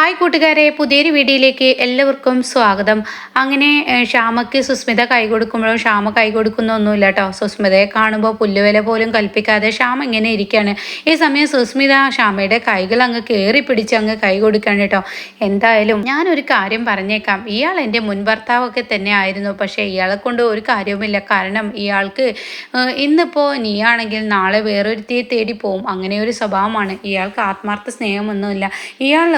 Hi കൂട്ടുകാരെ പുതിയൊരു വീഡിയോയിലേക്ക് എല്ലാവർക്കും സ്വാഗതം. അങ്ങനെ ശ്യാമയ്ക്ക് സുസ്മിത കൈ കൊടുക്കുമ്പോഴും ശ്യാമ കൈ കൊടുക്കുന്നൊന്നുമില്ല കേട്ടോ സുസ്മിതയെ കാണുമ്പോൾ പുല്ലുവില പോലും കൽപ്പിക്കാതെ ശ്യാമ ഇങ്ങനെ ഇരിക്കുകയാണ് ഈ സമയം സുസ്മിത ശ്യാമയുടെ കൈകൾ അങ്ങ് കയറി പിടിച്ച് അങ്ങ് കൈ കൊടുക്കുകയാണ് കേട്ടോ എന്തായാലും ഞാനൊരു കാര്യം പറഞ്ഞേക്കാം. ഇയാൾ എന്റെ മുൻ ഭർത്താവൊക്കെ തന്നെ ആയിരുന്നു. പക്ഷേ ഇയാളെ കൊണ്ട് ഒരു കാര്യവുമില്ല. കാരണം ഇയാൾക്ക് ഇന്നിപ്പോൾ നീ ആണെങ്കിൽ നാളെ വേറൊരുത്തിയെ തേടി പോവും. അങ്ങനെ ഒരു സ്വഭാവമാണ്. ഇയാൾക്ക് ആത്മാർത്ഥ സ്നേഹമൊന്നുമില്ല. ഇയാൾ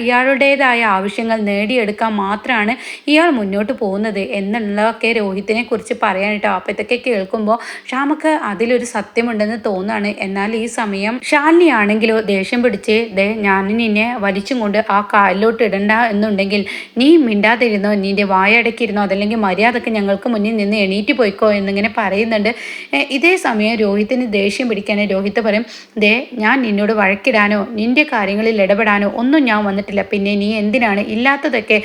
ഇയാളുടേതായ ആവശ്യങ്ങൾ നേടിയെടുക്കാൻ മാത്രമാണ് ഇയാൾ മുന്നോട്ട് പോകുന്നത് എന്നുള്ളതൊക്കെ രോഹിത്തിനെ കുറിച്ച് പറയാനിട്ടോ അപ്പത്തൊക്കെ ഇതൊക്കെ കേൾക്കുമ്പോൾ ഷാമക്ക് അതിലൊരു സത്യമുണ്ടെന്ന് തോന്നാണ് എന്നാൽ ഈ സമയം ഷാലിനി ആണെങ്കിലോ ദേഷ്യം പിടിച്ച് ദേ ഞാൻ നിന്നെ വലിച്ചും കൊണ്ട് ആ കാലിലോട്ട് ഇടണ്ട എന്നുണ്ടെങ്കിൽ നീ മിണ്ടാതിരുന്നോ? നിന്റെ വായടക്കിയിരുന്നോ അതല്ലെങ്കിൽ മര്യാദയ്ക്ക് ഞങ്ങൾക്ക് മുന്നിൽ നിന്ന് എണീറ്റ് പോയിക്കോ എന്നിങ്ങനെ പറയുന്നുണ്ട്. ഇതേ സമയം രോഹിത്തിന് ദേഷ്യം പിടിക്കാനേ രോഹിത്ത് പറയും ദേ ഞാൻ നിന്നോട് വഴക്കിടാനോ നിന്റെ കാര്യങ്ങളിൽ ഇടപെടാനോ ഒന്നും ഞാൻ വന്നിട്ടില്ല പിന്നെ നീ എന്തിനാണ് ഇല്ലാത്തതൊക്കെ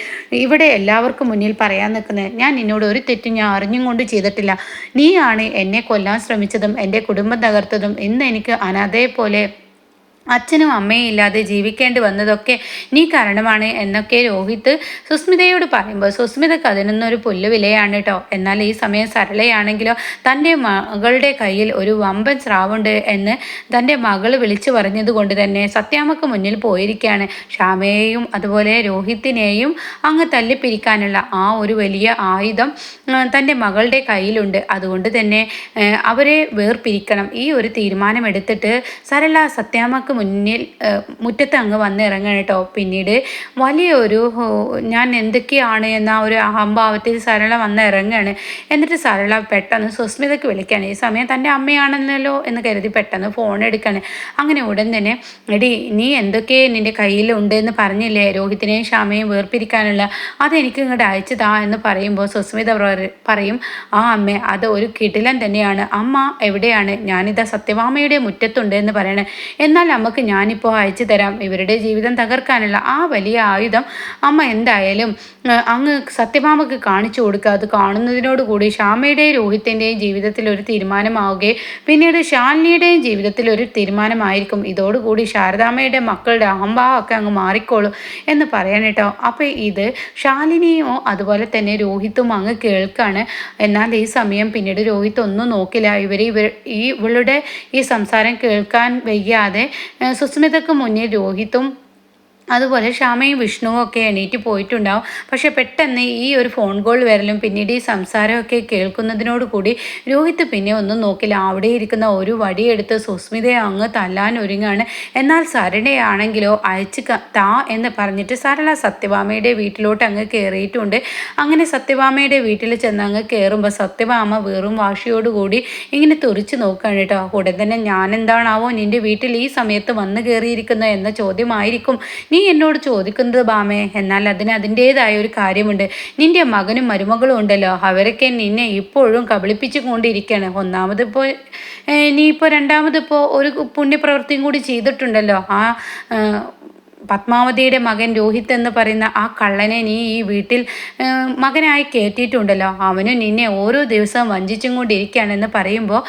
ഇവിടെ എല്ലാവർക്കും മുന്നിൽ പറയാൻ നിൽക്കുന്നത്? ഞാൻ നിന്നോട് ഒരു തെറ്റും ഞാൻ അറിഞ്ഞും കൊണ്ട് ചെയ്തിട്ടില്ല. നീയാണ് എന്നെ കൊല്ലാൻ ശ്രമിച്ചതും എന്റെ കുടുംബം തകർത്തതും ഇന്ന് എനിക്ക് അനാഥയെ പോലെ അച്ഛനും അമ്മയും ഇല്ലാതെ ജീവിക്കേണ്ടി വന്നതൊക്കെ നീ കാരണമാണ് എന്നൊക്കെ രോഹിത് സുസ്മിതയോട് പറയുമ്പോൾ സുസ്മിതക്ക് അതിനൊന്നൊരു പുല്ല് വിലയാണ് കേട്ടോ എന്നാൽ ഈ സമയം സരളയാണെങ്കിലോ തന്റെ മകളുടെ കയ്യിൽ ഒരു വമ്പൻ സ്രാവുണ്ട് എന്ന് തന്റെ മകൾ വിളിച്ചു പറഞ്ഞത് കൊണ്ട് തന്നെ സത്യാമ്മക്ക് മുന്നിൽ പോയിരിക്കുകയാണ്. ശ്യാമയെയും അതുപോലെ രോഹിത്തിനെയും അങ്ങ് തല്ലിപ്പിരിക്കാനുള്ള ആ ഒരു വലിയ ആയുധം തന്റെ മകളുടെ കയ്യിലുണ്ട്. അതുകൊണ്ട് തന്നെ അവരെ വേർപിരിക്കണം. ഈ ഒരു തീരുമാനമെടുത്തിട്ട് സരള സത്യാമ്മക്ക് മുന്നിൽ മുറ്റത്ത് അങ്ങ് വന്നിറങ്ങണം കേട്ടോ പിന്നീട്. വലിയൊരു ഞാൻ എന്തൊക്കെയാണ് എന്ന ഒരു അഹംഭാവത്തിൽ സരള വന്ന് ഇറങ്ങുകയാണ് എന്നിട്ട് സരള പെട്ടെന്ന് സുസ്മിതയ്ക്ക് വിളിക്കുകയാണ് ഈ സമയം തന്റെ അമ്മയാണെന്നല്ലോ എന്ന് കരുതി പെട്ടെന്ന് ഫോൺ എടുക്കുകയാണ് അങ്ങനെ ഉടൻ തന്നെ എടി നീ എന്തൊക്കെ നിന്റെ കയ്യിലുണ്ട് എന്ന് പറഞ്ഞില്ലേ? രോഹിത്തിനെയും ക്ഷാമയും വേർപിരിക്കാനുള്ള. അതെനിക്ക് ഇങ്ങോട്ട് അയച്ചതാ എന്ന് പറയുമ്പോൾ സുസ്മിത പറയും ആ അമ്മ അത് ഒരു കിടിലൻ തന്നെയാണ്. അമ്മ എവിടെയാണ്? ഞാനിതാ സത്യഭാമയുടെ മുറ്റത്തുണ്ട് എന്ന് പറയണേ. എന്നാൽ അമ്മയ്ക്ക് ഞാനിപ്പോൾ അയച്ചു തരാം. ഇവരുടെ ജീവിതം തകർക്കാനുള്ള ആ വലിയ ആയുധം അമ്മ എന്തായാലും അങ്ങ് സത്യഭാമക്ക് കാണിച്ചു കൊടുക്കുക. അത് കാണുന്നതിനോടുകൂടി ശ്യാമയുടെയും രോഹിത്തിന്റെയും ജീവിതത്തിൽ ഒരു തീരുമാനമാവുകയും പിന്നീട് ശാലിനിയുടെയും ജീവിതത്തിൽ ഒരു തീരുമാനമായിരിക്കും. ഇതോടുകൂടി ശാരദാമ്മയുടെ മക്കളുടെ അഹംഭാവമൊക്കെ അങ്ങ് മാറിക്കോളും എന്ന് പറയാൻ കേട്ടോ. അപ്പോൾ ഇത് ശാലിനിയോ അതുപോലെ തന്നെ രോഹിത്തും അങ്ങ് കേൾക്കാണ്. എന്നാൽ ഈ സമയം പിന്നീട് രോഹിത്ത് ഒന്നും നോക്കില്ല. ഇവർ ഇവർ ഈ ഇവളുടെ ഈ സംസാരം കേൾക്കാൻ വയ്യാതെ ഏഹ്, സുസ്മിതക്ക് മുന്നിൽ രോഹിത്തും അതുപോലെ ക്ഷമയും വിഷ്ണുവും ഒക്കെ എണീറ്റ് പോയിട്ടുണ്ടാവും. പക്ഷെ പെട്ടെന്ന് ഈ ഒരു ഫോൺ കോൾ വരലും പിന്നീട് ഈ സംസാരമൊക്കെ കേൾക്കുന്നതിനോട് കൂടി രോഹിത് പിന്നെ ഒന്നും നോക്കില്ല. അവിടെ ഇരിക്കുന്ന ഒരു വടിയെടുത്ത് സുസ്മിതയെ അങ്ങ് തല്ലാൻ ഒരുങ്ങാണ്. എന്നാൽ സരണയാണെങ്കിലോ അയച്ച് താ എന്ന് പറഞ്ഞിട്ട് സരള സത്യഭാമയുടെ വീട്ടിലോട്ട് അങ്ങ് കയറിയിട്ടുണ്ട് അങ്ങനെ സത്യഭാമയുടെ വീട്ടിൽ ചെന്ന് അങ്ങ് കയറുമ്പോൾ സത്യഭാമ വെറും വാശിയോടുകൂടി ഇങ്ങനെ തുറിച്ച് നോക്കുകയാണ് കേട്ടോ. ഉടൻ തന്നെ ഞാൻ എന്താണാവോ നിന്റെ വീട്ടിൽ ഈ സമയത്ത് വന്ന് കയറിയിരിക്കുന്നത് എന്ന ചോദ്യമായിരിക്കും. നീ എന്നോട് ചോദിക്കുന്നത് ബാമേ എന്നാൽ അതിന് അതിന്റേതായ ഒരു കാര്യമുണ്ട്. നിന്റെ മകനും മരുമകളും ഉണ്ടല്ലോ. അവരൊക്കെ നിന്നെ ഇപ്പോഴും കബളിപ്പിച്ചു കൊണ്ടിരിക്കുകയാണ് ഒന്നാമതിപ്പോൾ നീ ഇപ്പോൾ രണ്ടാമതിപ്പോൾ ഒരു പുണ്യപ്രവൃത്തിയും കൂടി ചെയ്തിട്ടുണ്ടല്ലോ. ആ പത്മാവതിയുടെ മകൻ രോഹിത് എന്ന് പറയുന്ന ആ കള്ളനെ നീ ഈ വീട്ടിൽ മകനായി കയറ്റിയിട്ടുണ്ടല്ലോ. അവനും നിന്നെ ഓരോ ദിവസവും വഞ്ചിച്ചും കൊണ്ടിരിക്കുകയാണെന്ന് പറയുമ്പോൾ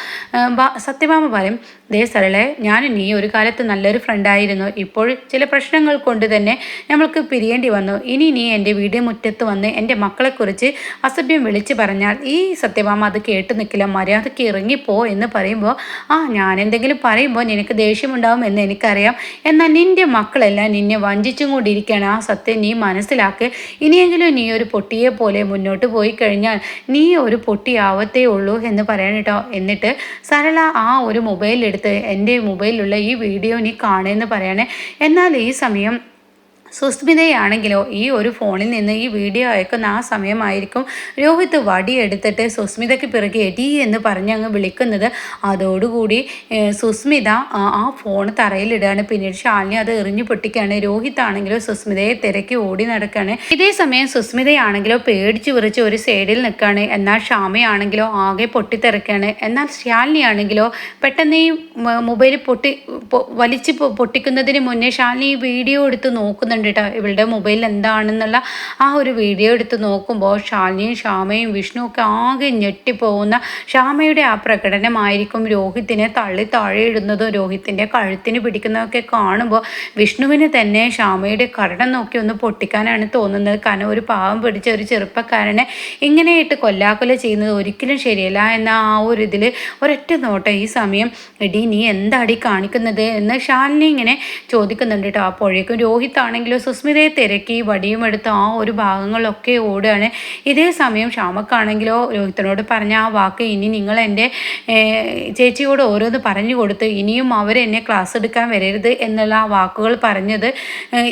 സത്യഭാമ പറയും ദേ സരളെ ഞാനും നീ ഒരു കാലത്ത് നല്ലൊരു ഫ്രണ്ടായിരുന്നു ഇപ്പോൾ ചില പ്രശ്നങ്ങൾ കൊണ്ട് തന്നെ നമ്മൾക്ക് പിരിയേണ്ടി വന്നു. ഇനി നീ എന്റെ വീട് മുറ്റത്ത് വന്ന് എന്റെ മക്കളെക്കുറിച്ച് അസഭ്യം വിളിച്ച് പറഞ്ഞാൽ ഈ സത്യഭാമ അത് കേട്ട് നിൽക്കില്ല മര്യാദയ്ക്ക് ഇറങ്ങിപ്പോ എന്ന് പറയുമ്പോൾ ആ ഞാൻ എന്തെങ്കിലും പറയുമ്പോൾ നിനക്ക് ദേഷ്യമുണ്ടാവും എന്ന് എനിക്കറിയാം. എന്നാൽ നിന്റെ മക്കളെല്ലാം നിന്നെ വഞ്ചിച്ചും കൊണ്ടിരിക്കുകയാണ്. ആ സത്യം നീ മനസ്സിലാക്ക്. ഇനിയെങ്കിലും നീ ഒരു പൊട്ടിയെ പോലെ മുന്നോട്ട് പോയി കഴിഞ്ഞാൽ നീ ഒരു പൊട്ടിയാവത്തേ ഉള്ളൂ എന്ന് പറയണം കേട്ടോ. എന്നിട്ട് സരള ആ ഒരു മൊബൈൽ എടുത്ത് എന്റെ മൊബൈലിലുള്ള ഈ വീഡിയോ നീ കാണുമെന്ന് പറയണേ. എന്നാൽ ഈ സമയം സുസ്മിതയാണെങ്കിലോ ഈ ഒരു ഫോണിൽ നിന്ന് ഈ വീഡിയോ അയക്കുന്ന ആ സമയമായിരിക്കും രോഹിത് വടിയെടുത്തിട്ട് സുസ്മിതയ്ക്ക് പിറകെ എടി എന്ന് പറഞ്ഞ് അങ്ങ് വിളിക്കുന്നത്. അതോടുകൂടി സുസ്മിത ആ ഫോൺ തറയിലിടുകയാണ് പിന്നീട് ശാലിനി അത് എറിഞ്ഞു പൊട്ടിക്കുകയാണ്. രോഹിത് ആണെങ്കിലോ സുസ്മിതയെ തിരക്കി ഓടി നടക്കുകയാണ്. ഇതേ സമയം സുസ്മിതയാണെങ്കിലോ പേടിച്ചു വിറിച്ച് ഒരു സൈഡിൽ നിൽക്കുകയാണ്. എന്നാൽ ഷാമയാണെങ്കിലോ ആകെ പൊട്ടിത്തെറിക്കുകയാണ്. എന്നാൽ ശാലിനി ആണെങ്കിലോ പെട്ടെന്ന് ഈ മൊബൈൽ പൊട്ടി വലിച്ച് പൊട്ടിക്കുന്നതിന് മുന്നേ ശാലിനി ഈ വീഡിയോ എടുത്ത് നോക്കുന്നുണ്ട്. നോക്കുന്നുണ്ട് കേട്ടോ ഇവളുടെ മൊബൈലിൽ എന്താണെന്നുള്ള ആ ഒരു വീഡിയോ എടുത്ത് നോക്കുമ്പോൾ ശാലിനിയും ശ്യാമയും വിഷ്ണു ഒക്കെ ആകെ ഞെട്ടിപ്പോകുന്ന ശ്യാമയുടെ ആ പ്രകടനമായിരിക്കും രോഹിത്തിനെ തള്ളി താഴെ ഇടുന്നതും രോഹിത്തിന്റെ കഴുത്തിന് പിടിക്കുന്നതൊക്കെ കാണുമ്പോൾ വിഷ്ണുവിന് തന്നെ ശ്യാമയുടെ കരണം നോക്കി ഒന്ന് പൊട്ടിക്കാനാണ് തോന്നുന്നത്. കാരണം ഒരു പാവം പിടിച്ച ഒരു ചെറുപ്പക്കാരനെ ഇങ്ങനെയിട്ട് കൊല്ലാക്കൊല ചെയ്യുന്നത് ഒരിക്കലും ശരിയല്ല എന്ന ആ ഒരു ഇതിൽ ഒരൊറ്റ നോട്ടം ഈ സമയം എടി നീ എന്താടി കാണിക്കുന്നത്? എന്ന് ശാലിനി ഇങ്ങനെ ചോദിക്കുന്നുണ്ട് കേട്ടോ. അപ്പോഴേക്കും രോഹിത് ആണെങ്കിലും സുസ്മിതയെ തിരക്കി വടിയും എടുത്ത് ആ ഒരു ഭാഗങ്ങളൊക്കെ ഓടുകയാണ്. ഇതേ സമയം ക്ഷാമക്കാണെങ്കിലോ രോഹിത്തിനോട് പറഞ്ഞ ആ വാക്ക് ഇനി നിങ്ങൾ എന്റെ ചേച്ചിയോട് ഓരോന്ന് പറഞ്ഞു കൊടുത്ത് ഇനിയും അവർ അവരെന്നെ ക്ലാസ് എടുക്കാൻ വരരുത് എന്നുള്ള ആ വാക്കുകൾ പറഞ്ഞത്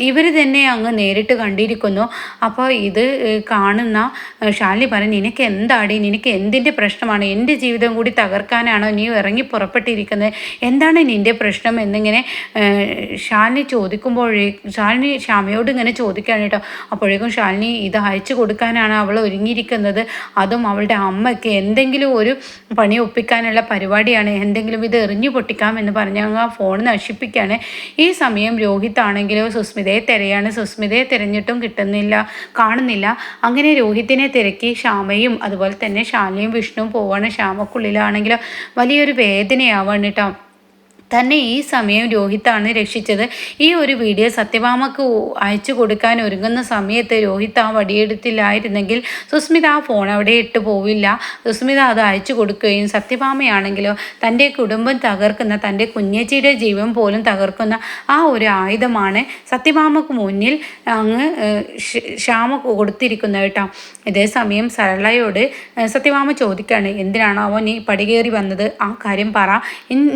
ഇവർ തന്നെ അങ്ങ് നേരിട്ട് കണ്ടിരിക്കുന്നു. അപ്പോൾ ഇത് കാണുന്ന ഷാലിനി പറഞ്ഞു നിനക്ക് എന്താടി? നിനക്ക് എന്തിന്റെ പ്രശ്നമാണ്? എന്റെ ജീവിതം കൂടി തകർക്കാനാണോ നീ ഇറങ്ങി പുറപ്പെട്ടിരിക്കുന്നത്? എന്താണ് നിന്റെ പ്രശ്നം? എന്നിങ്ങനെ ഷാലിനി ചോദിക്കുമ്പോഴേ ഷാലിനി ക്ഷമയോട് ഇങ്ങനെ ചോദിക്കുകയാണ് കേട്ടോ. അപ്പോഴേക്കും ശാലിനി ഇത് അയച്ചു കൊടുക്കാനാണ് അവൾ ഒരുങ്ങിയിരിക്കുന്നത്. അതും അവളുടെ അമ്മയ്ക്ക് എന്തെങ്കിലും ഒരു പണി ഒപ്പിക്കാനുള്ള പരിപാടിയാണ്. എന്തെങ്കിലും ഇത് എറിഞ്ഞു പൊട്ടിക്കാം എന്ന് പറഞ്ഞ് ആ ഫോൺ നശിപ്പിക്കുകയാണ്. ഈ സമയം രോഹിത് ആണെങ്കിലോ സുസ്മിതയെ തിരയാണ്. സുസ്മിതയെ തിരഞ്ഞിട്ടും കിട്ടുന്നില്ല കാണുന്നില്ല. അങ്ങനെ രോഹിത്തിനെ തിരക്കി ശ്യാമയും അതുപോലെ തന്നെ ശാലിയും വിഷ്ണുവും പോവാണ്. ശ്യാമക്കുള്ളിലാണെങ്കിലോ വലിയൊരു വേദനയാവാണ് കേട്ടോ. തന്നെ ഈ സമയം രോഹിത്താണ് രക്ഷിച്ചത്. ഈ ഒരു വീഡിയോ സത്യഭാമക്ക് അയച്ചു കൊടുക്കാൻ ഒരുങ്ങുന്ന സമയത്ത് രോഹിത് ആ വടിയെടുത്തില്ലായിരുന്നെങ്കിൽ സുസ്മിത ആ ഫോൺ അവിടെ ഇട്ട് പോവില്ല. സുസ്മിത അത് അയച്ചു കൊടുക്കുകയും സത്യഭാമയാണെങ്കിലോ തന്റെ കുടുംബം തകർക്കുന്ന തന്റെ കുഞ്ഞേച്ചിയുടെ ജീവൻ പോലും തകർക്കുന്ന ആ ഒരു ആയുധമാണ് സത്യഭാമക്ക് മുന്നിൽ അങ്ങ് ശ്യാമ കൊടുത്തിരിക്കുന്നത് കേട്ടോ. ഇതേ സമയം സരളയോട് സത്യഭാമ ചോദിക്കുകയാണ് എന്തിനാണാവോ നീ പടികേറി വന്നത്? ആ കാര്യം പറ.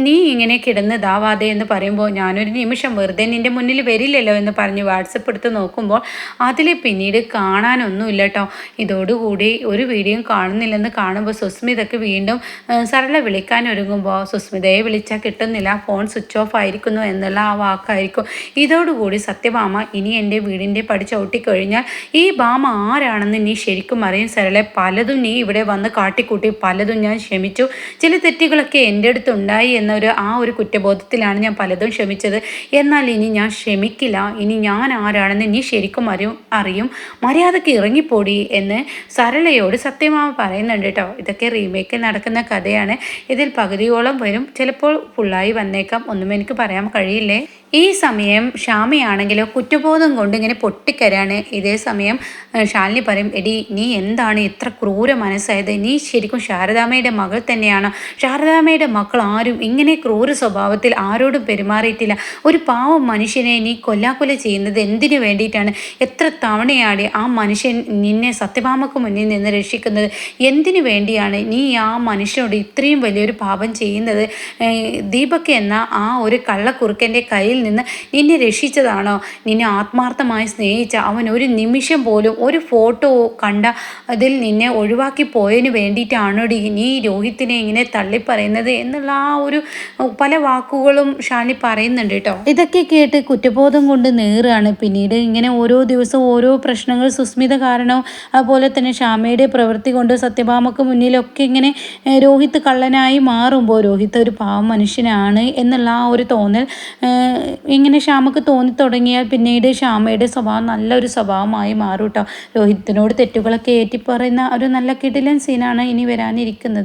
നീ ഇങ്ങനെ കിടന്ന് ഇതാവാതെ എന്ന് പറയുമ്പോൾ ഞാനൊരു നിമിഷം വെറുതെ നിന്റെ മുന്നിൽ വരില്ലല്ലോ എന്ന് പറഞ്ഞ് വാട്സപ്പ് എടുത്ത് നോക്കുമ്പോൾ അതിൽ പിന്നീട് കാണാനൊന്നുമില്ല കേട്ടോ. ഇതോടുകൂടി ഒരു വീഡിയോയും കാണുന്നില്ലെന്ന് കാണുമ്പോൾ സുസ്മിതയ്ക്ക് വീണ്ടും സരള വിളിക്കാൻ ഒരുങ്ങുമ്പോൾ സുസ്മിതയെ വിളിച്ചാൽ കിട്ടുന്നില്ല ഫോൺ സ്വിച്ച് ഓഫ് ആയിരിക്കുന്നു എന്നുള്ള ആ വാക്കായിരിക്കും. ഇതോടുകൂടി സത്യഭാമ ഇനി എന്റെ വീടിന്റെ പടി ചവിട്ടിക്കഴിഞ്ഞാൽ ഈ ഭാമ ആരാണെന്ന് നീ ശരിക്കും അറിയും സരളെ. പലതും നീ ഇവിടെ വന്ന് കാട്ടിക്കൂട്ടി പലതും ഞാൻ ക്ഷമിച്ചു. ചില തെറ്റുകളൊക്കെ എന്റെ അടുത്തുണ്ടായി എന്നൊരു ആ ഒരു കുറ്റബോധത്തിലാണ് ഞാൻ പലതും ക്ഷമിച്ചത്. എന്നാൽ ഇനി ഞാൻ ക്ഷമിക്കില്ല. ഇനി ഞാൻ ആരാണെന്ന് നീ ശരിക്കും അറിയും അറിയും. മര്യാദയ്ക്ക് ഇറങ്ങിപ്പോടി എന്ന് സരളയോട് സത്യമാവ് പറയുന്നുണ്ട് കേട്ടോ. ഇതൊക്കെ റീമേക്ക് നടക്കുന്ന കഥയാണ്. ഇതിൽ പകുതിയോളം വരും. ചിലപ്പോൾ ഫുള്ളായി വന്നേക്കാം. ഒന്നും എനിക്ക് പറയാൻ കഴിയില്ലേ? ഈ സമയം ഷാമയാണെങ്കിലോ കുറ്റബോധം കൊണ്ട് ഇങ്ങനെ പൊട്ടിക്കരാണ് ഇതേ സമയം ശാലിനി പറയും എടി നീ എന്താണ് ഇത്ര ക്രൂര മനസ്സായത്? നീ ശരിക്കും ശാരദാമ്മയുടെ മകൾ തന്നെയാണ്? ശാരദാമ്മയുടെ മക്കൾ ആരും ഇങ്ങനെ ക്രൂര സ്വഭാവത്തിൽ ആരോടും പെരുമാറിയിട്ടില്ല. ഒരു പാവം മനുഷ്യനെ നീ കൊല്ലാക്കൊല ചെയ്യുന്നത് എന്തിനു വേണ്ടിയിട്ടാണ്? എത്ര തവണയാണ് ആ മനുഷ്യൻ നിന്നെ സത്യഭാമക്ക് മുന്നിൽ നിന്ന് രക്ഷിക്കുന്നത്? എന്തിനു വേണ്ടിയാണ് നീ ആ മനുഷ്യനോട് ഇത്രയും വലിയൊരു പാപം ചെയ്യുന്നത്? ദീപക് എന്ന ആ ഒരു കള്ളക്കുറുക്കന്റെ കയ്യിൽ നിന്ന് നിന്നെ രക്ഷിച്ചതാണോ? നിന്നെ ആത്മാർത്ഥമായി സ്നേഹിച്ച അവൻ ഒരു നിമിഷം പോലും ഒരു ഫോട്ടോ കണ്ട അതിൽ നിന്നെ ഒഴിവാക്കി പോയതിന് വേണ്ടിയിട്ടാണോ നീ രോഹിത്തിനെ ഇങ്ങനെ തള്ളിപ്പറയുന്നത് എന്നുള്ള ആ ഒരു പല വാക്കുകളും ഷാനി പറയുന്നുണ്ട് കേട്ടോ. ഇതൊക്കെ കേട്ട് കുറ്റബോധം കൊണ്ട് നേറുകയാണ് പിന്നീട്. ഇങ്ങനെ ഓരോ ദിവസവും ഓരോ പ്രശ്നങ്ങൾ സുസ്മിത കാരണം അതുപോലെ തന്നെ ഷാമയുടെ പ്രവൃത്തി കൊണ്ട് സത്യഭാമക്ക് മുന്നിലൊക്കെ ഇങ്ങനെ രോഹിത് കള്ളനായി മാറുമ്പോൾ രോഹിത് ഒരു പാവം മനുഷ്യനാണ് എന്നുള്ള ആ ഒരു തോന്നൽ ഇങ്ങനെ ശ്യാമക്ക് തോന്നി തുടങ്ങിയാൽ പിന്നീട് ശ്യാമയുടെ സ്വഭാവം നല്ലൊരു സ്വഭാവമായി മാറും കേട്ടോ രോഹിത്തിനോട് തെറ്റുകളൊക്കെ ഏറ്റിപ്പറയുന്ന ഒരു നല്ല കിടിലൻ സീനാണ് ഇനി വരാനിരിക്കുന്നത്.